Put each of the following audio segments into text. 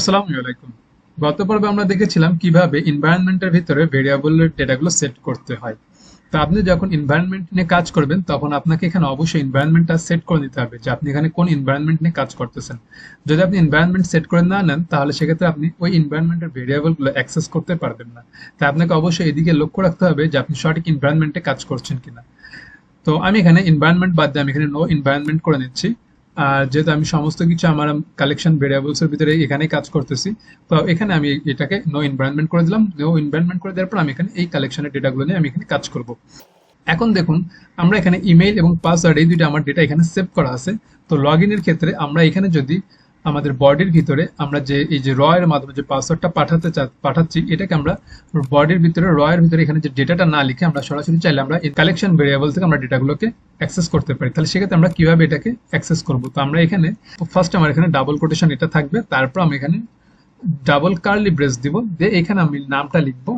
আসসালামু আলাইকুম। গত পর্বে আমরা দেখেছিলাম কীভাবে এনভায়রনমেন্টের ভিতরে ভেরিয়েবলের ডেটাগুলো সেট করতে হয়। তো আপনি যখন এনভায়রনমেন্ট নিয়ে কাজ করবেন, তখন আপনাকে এখানে অবশ্যই এনভায়রনমেন্টটা সেট করে নিতে হবে যে আপনি এখানে কোন এনভায়রনমেন্ট নিয়ে কাজ করতেছেন। যদি আপনি এনভায়রনমেন্ট সেট করে না নেন, তাহলে সেক্ষেত্রে আপনি ওই এনভায়রনমেন্টের ভেরিয়েবলগুলো অ্যাক্সেস করতে পারবেন না। তাই আপনাকে অবশ্যই এদিকে লক্ষ্য রাখতে হবে যে আপনি সঠিক এনভায়রনমেন্টে কাজ করছেন কিনা। তো আমি এখানে এনভায়রনমেন্ট বাদ দিয়ে আমি এখানে নো এনভায়রনমেন্ট করে নিচ্ছি। আর যেহেতু আমি সমস্ত কিছু আমার কালেকশন ভেরিয়েবলসের ভিতরে এখানে কাজ করতেছি, তো এখানে আমি এটাকে নো এনভায়রনমেন্ট করে দিলাম। নো এনভায়রনমেন্ট করে দেওয়ার পর আমি এখানে এই কালেকশনের ডেটাগুলো নিয়ে আমি এখানে কাজ করব। এখন দেখুন, আমরা এখানে ইমেইল এবং পাসওয়ার্ড এই দুইটা আমার ডেটা এখানে সেভ করা আছে। তো লগ ইনের ক্ষেত্রে আমরা এখানে যদি আমাদের বডির ভিতরে আমরা যে, এই যে র এর মাধ্যমে যে পাসওয়ার্ডটা পাঠাতে পাঠাচ্ছি, এটাকে আমরা বডির ভিতরে র এর ভিতরে এখানে যে ডেটাটা না লিখে আমরা সরাসরি চাইলে আমরা এই কালেকশন ভেরিয়েবল থেকে আমরা ডেটাগুলোকে অ্যাক্সেস করতে পারি। তাহলে সেক্ষেত্রে আমরা কীভাবে এটাকে অ্যাক্সেস করব? তো আমরা এখানে ফার্স্ট আমার এখানে ডাবল কোটেশন এটা থাকবে, তারপর আমি এখানে ডাবল কার্লি ব্রেস দিব, দিয়ে এখানে আমি নামটা লিখব,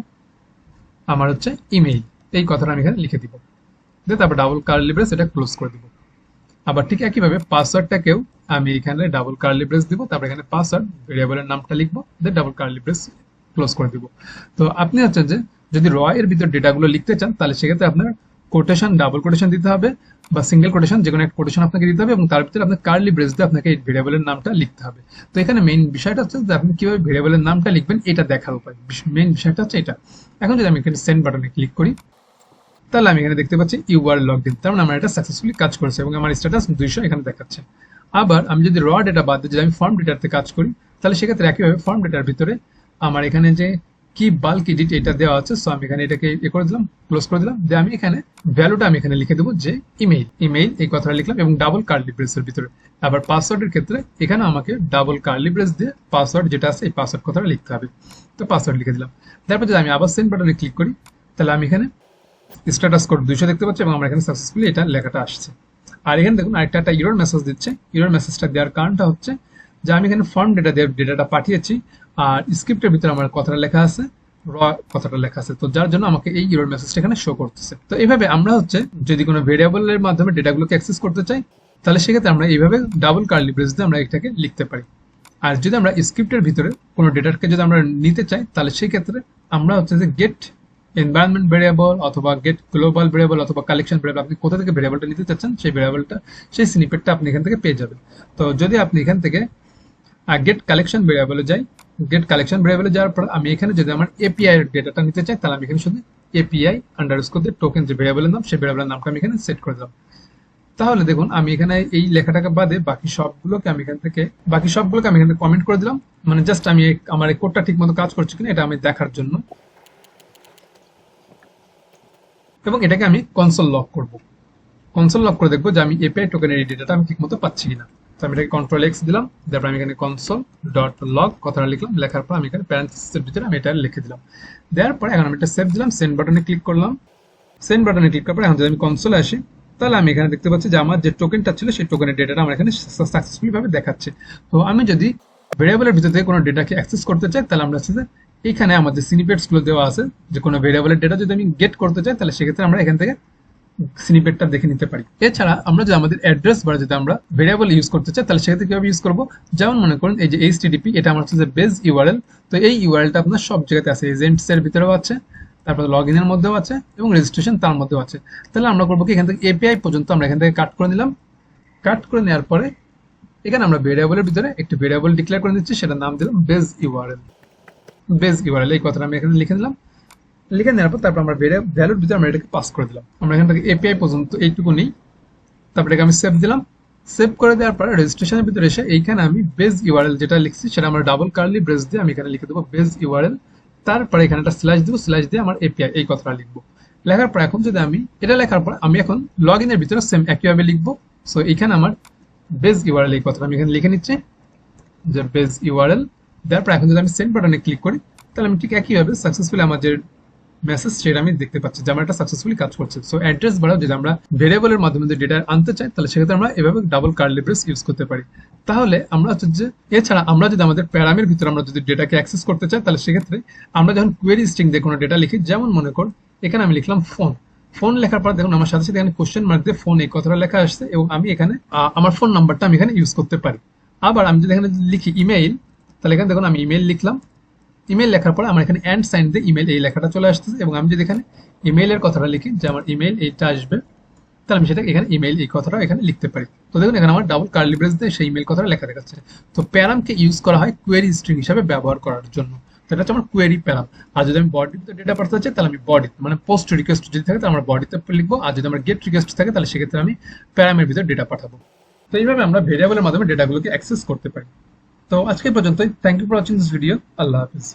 আমার হচ্ছে ইমেইল এই কথাটা আমি এখানে লিখে দিব। দিয়ে তারপর ডাবল কার্লি ব্রেস এটা ক্লোজ করে দিব। আবার ঠিক একইভাবে পাসওয়ার্ডটাকেও আমি এখানে ডাবল কার্লি ব্রেস দিব, তারপর এখানে পাসওয়ার্ড ভেরিয়েবলের নামটা লিখব দিয়ে ডাবল কার্লি ব্রেস ক্লোজ করে দিব। তো আপনি হচ্ছেন যে যদি র এর ভিতর ডেটাগুলো লিখতে চান, তাহলে সেক্ষেত্রে আপনার কোটেশন ডাবল কোটেশন দিতে হবে বা সিঙ্গেল কোটেশন যে কোনো একটা কোটেশন আপনাকে দিতে হবে এবং তার ভিতরে আপনার কার্লি ব্রেস দিয়ে আপনাকে এই ভেরিয়েবলের নামটা লিখতে হবে। তো এখানে মেইন বিষয়টা হচ্ছে যে আপনি কীভাবে ভেরিয়েবলের নামটা লিখবেন, এটা দেখার উপায়। মেইন বিষয়টা হচ্ছে এটা। এখন যদি আমি এখানে সেন্ড বাটনে ক্লিক করি তাহলে আমি এখানে দেখতে পাচ্ছি ইউ আর লগ ইন তার মানে আমার এটা সাকসেসফুলি কাজ করেছে এবং আমার স্ট্যাটাস দুইশো এখানে দেখাচ্ছে। আবার আমি যদি র ডেটা বাদ দিয়ে আমি ফর্ম ডেটাতে কাজ করি, তাহলে সেক্ষেত্রে একইভাবে ফর্ম ডেটার ভিতরে আমার এখানে যে কি বাল্ক এডিট এটা দেওয়া আছে সো আমি এখানে এটাকে এ করে দিলাম ক্লোজ করে দিলাম। দিয়ে আমি এখানে ভ্যালুটা আমি এখানে লিখে দেবো যে ইমেইল ইমেইল এই কথাটা লিখলাম এবং ডাবল কার্লি ব্রেসের ভিতরে। আবার পাসওয়ার্ডের ক্ষেত্রে এখানে আমাকে ডাবল কার্লি ব্রেস দিয়ে পাসওয়ার্ড যেটা আছে, এই পাসওয়ার্ড কথাটা লিখতে হবে। তো পাসওয়ার্ড লিখে দিলাম। তারপর যদি আমি আবার সেন্ড বাটনে ক্লিক করি, তাহলে আমি এখানে স্ট্যাটাস কোড দুইশো দেখতে পাচ্ছি এবং আমরা এখানে সাকসেসফুলি এটা লেখাটা আসছে। আর এখানে দেখুন আরেকটা, একটা ইরোর মেসেজ দিচ্ছে। ইরোর মেসেজটা দেওয়ার কারণটা হচ্ছে যে আমি এখানে ফর্ম ডেটা দিয়ে ডেটাটা পাঠিয়েছি আর স্ক্রিপ্টের ভিতরে আমার কথাটা লেখা আছে র কথাটা লেখা আছে। তো যার জন্য আমাকে এই ইরোর মেসেজটা এখানে শো করতেছে। তো এইভাবে আমরা হচ্ছে যদি কোনো ভেরিয়েবলের মাধ্যমে ডেটাগুলোকে অ্যাক্সেস করতে চাই, তাহলে সেক্ষেত্রে আমরা এইভাবে ডাবল কার্লি ব্রেস দিয়ে আমরা এটাকে লিখতে পারি। আর যদি আমরা স্ক্রিপ্টের ভিতরে কোনো ডেটাকে যদি আমরা নিতে চাই, তাহলে সেই ক্ষেত্রে আমরা হচ্ছে যে গেট এনভায়রনমেন্ট ভেরিয়েবল অথবা গেট গ্লোবাল ভেরিয়েবল অথবা কালেকশন ভেরিয়েবল আপনি কোথা থেকে ভেরিয়েবলটা নিতে চাচ্ছেন, সেই ভেরিয়েবলটা সেই স্নিপেটটা আপনি এখান থেকে পেয়ে যাবেন। তো যদি আপনি এখান থেকে গেট কালেকশন ভেরিয়েবলে যাই গেট কালেকশন ভেরিয়েবলে যাওয়ার পর আমি এখানে যদি আমার এপিআই এর ডেটাটা নিতে চাই, তাহলে আমি এখানে শুধু এপিআই আন্ডারস্কোর দিয়ে টোকেন যে ভেরিয়েবলের নাম, সেই ভেরিয়েবলের নামটা আমি এখানে সেট করে দিলাম। তাহলে দেখুন, আমি এখানে এই লেখাটাকে বাদে বাকি সবগুলোকে আমি এখান থেকে, বাকি সবগুলোকে আমি এখানে কমেন্ট করে দিলাম। মানে জাস্ট আমি আমার এই কোডটা ঠিক মতো কাজ করছে কিনা, এটা আমি দেখার জন্য। এবং এটাকে আমি কনসোল লক করব। কনসোল লক করে দেখব যে আমি এপিআই টোকেনের এই ডেটাটা আমি ঠিকমতো পাচ্ছি কিনা। তো আমি এটাকে কন্ট্রোল এক্স দিলাম, তারপর আমি এখানে কনসোল ডট লগ কথাটা লিখলাম, লেখার পর আমি এখানে প্যারেন্থেসিসের ভিতরে আমি এটা লিখে দিলাম। দেওয়ার পরে এখন আমি এটা সেভ দিলাম সেন্ড বাটনে ক্লিক করলাম। সেন্ড বাটনে ক্লিক করার পর এখন যদি আমি কনসোলে আসি, তাহলে আমি এখানে দেখতে পাচ্ছি যে আমার যে টোকেনটা ছিল, সেই টোকেনের ডেটাটা আমার এখানে সাকসেসফুলি ভাবে দেখাচ্ছে। তো আমি যদি ভেরিয়েবলের ভিতর কোনো ডেটাকে অ্যাক্সেস করতে চাই, তাহলে আমরা হচ্ছে যে এখানে আমাদের সিনিপেটসগুলো দেওয়া আছে, যে কোনো ভেরিয়েবলের ডেটা যদি আমি গেট করতে চাই, তাহলে সেক্ষেত্রে আমরা এখান থেকে স্নিপেটটা দেখে নিতে পারি। এছাড়া আমরা যদি আমাদের অ্যাড্রেস বার যদি আমরা ভেরিয়েবল ইউজ করতে চাই, তাহলে সেক্ষেত্রে কীভাবে ইউজ করব? যেমন মনে করুন, এই যে এইচটিডিপি এটা আমার হচ্ছে যে বেজ ইউআরএল তো এই ইউআরএলটা আপনার সব জায়গাতে আছে। এজেন্টস এর ভিতরেও আছে, তারপর লগ ইনের মধ্যেও আছে, এবং রেজিস্ট্রেশন তার মধ্যেও আছে। তাহলে আমরা করব কি, এখান থেকে এপিআই পর্যন্ত আমরা এখান থেকে কাট করে নিলাম। কাট করে নেওয়ার পরে এখানে আমরা ভেরিয়েবলের ভিতরে একটি ভেরিয়েবল ডিক্লেয়ার করে নিচ্ছি, সেটার নাম দিলাম বেজ ইউআরএল বেজ ইউআরএল এই কথাটা আমি এখানে লিখে দিলাম। লিখে নেওয়ার পর তারপর আমরা ভ্যালুর ভিতরে আমরা এটাকে পাস করে দিলাম। আমরা এখান থেকে এপিআই পর্যন্ত এইটুকু নেই। তারপরে আমি সেভ দিলাম। সেভ করে দেওয়ার পরে রেজিস্ট্রেশনের ভিতরে এসে এইখানে আমি বেজ ইউআরএল যেটা লিখছি, সেটা আমরা ডাবল কার্লি ব্রেস দিয়ে আমি এখানে লিখে দেবো বেজ ইউআরএল তারপরে এখানে একটা স্ল্যাশ দেবো স্ল্যাশ দিয়ে আমার এপিআই এই কথাটা লিখব। লেখার পর এখন যদি আমি, এটা লেখার পর আমি এখন লগ ইনের ভিতরে সেম একইভাবে লিখব। সো এখানে আমার বেজ ইউআরএল এই কথাটা আমি এখানে লিখে নিচ্ছি। যে বেজ ইউআরএল দেওয়ার পর এখন যদি আমি সেন্ড বাটনে ক্লিক করি, তাহলে আমি ঠিক একইভাবে সাকসেসফুলি আমার যে মেসেজ সেটা আমি দেখতে পাচ্ছি যে আমার সাকসেসফুলি কাজ করছে। সো অ্যাড্রেস বাড়াও, যদি আমরা ভেরিয়েবলের মাধ্যমে যদি ডেটা আনতে চাই, তাহলে সেক্ষেত্রে আমরা এভাবে ডাবল কার্ড লিব্রেস ইউজ করতে পারি। তাহলে আমরা হচ্ছে যে, এছাড়া আমরা যদি আমাদের প্যারামের ভিতরে আমরা যদি ডেটাকে অ্যাক্সেস করতে চাই, তাহলে সেক্ষেত্রে আমরা যখন কোয়েরি স্ট্রিং দিয়ে কোনো ডেটা লিখি, যেমন মনে কর, এখানে আমি লিখলাম ফোন ফোন লেখার পর দেখুন আমার সাথে সাথে এখানে কোশ্চেন মার্ক দিয়ে ফোন এই কথাটা লেখা আসছে এবং আমি এখানে আমার ফোন নাম্বারটা আমি এখানে ইউজ করতে পারি। আবার আমি যদি এখানে লিখি ইমেইল তাহলে এখানে দেখুন আমি ইমেল লিখলাম। ইমেল লেখার পরে আমার এখানে অ্যান্ড সাইন দিয়ে ইমেল এই লেখাটা চলে আসতেছে এবং আমি যদি এখানে ইমেইলের কথাটা লিখি যে আমার ইমেল এইটা আসবে, তাহলে আমি সেটা এখানে ইমেল এই কথাটা এখানে লিখতে পারি। তো দেখুন এখানে আমার ডাবল কার্লি ব্রেস দিয়ে সেই ইমেল কথাটা লেখা দেখাচ্ছে। তো প্যারামকে ইউজ করা হয় কোয়েরি স্ট্রিং হিসাবে ব্যবহার করার জন্য। তো এটা হচ্ছে আমার কোয়েরি প্যারাম। আর যদি আমি বডিতে ডেটা পাঠাতে চাই, তাহলে আমি বডি মানে পোস্ট রিকোয়েস্ট যদি থাকে, তাহলে আমরা বডিতে লিখব। আর যদি আমার গেট রিকোয়েস্ট থাকে, তাহলে সেক্ষেত্রে আমি প্যারামের ভিতরে ডেটা পাঠাবো। তো এইভাবে আমরা ভেরিয়েবলের মাধ্যমে ডেটাগুলোকে অ্যাক্সেস করতে পারি। तो आज के पर्यंत thank you for watching this video अल्लाह हाफिज़।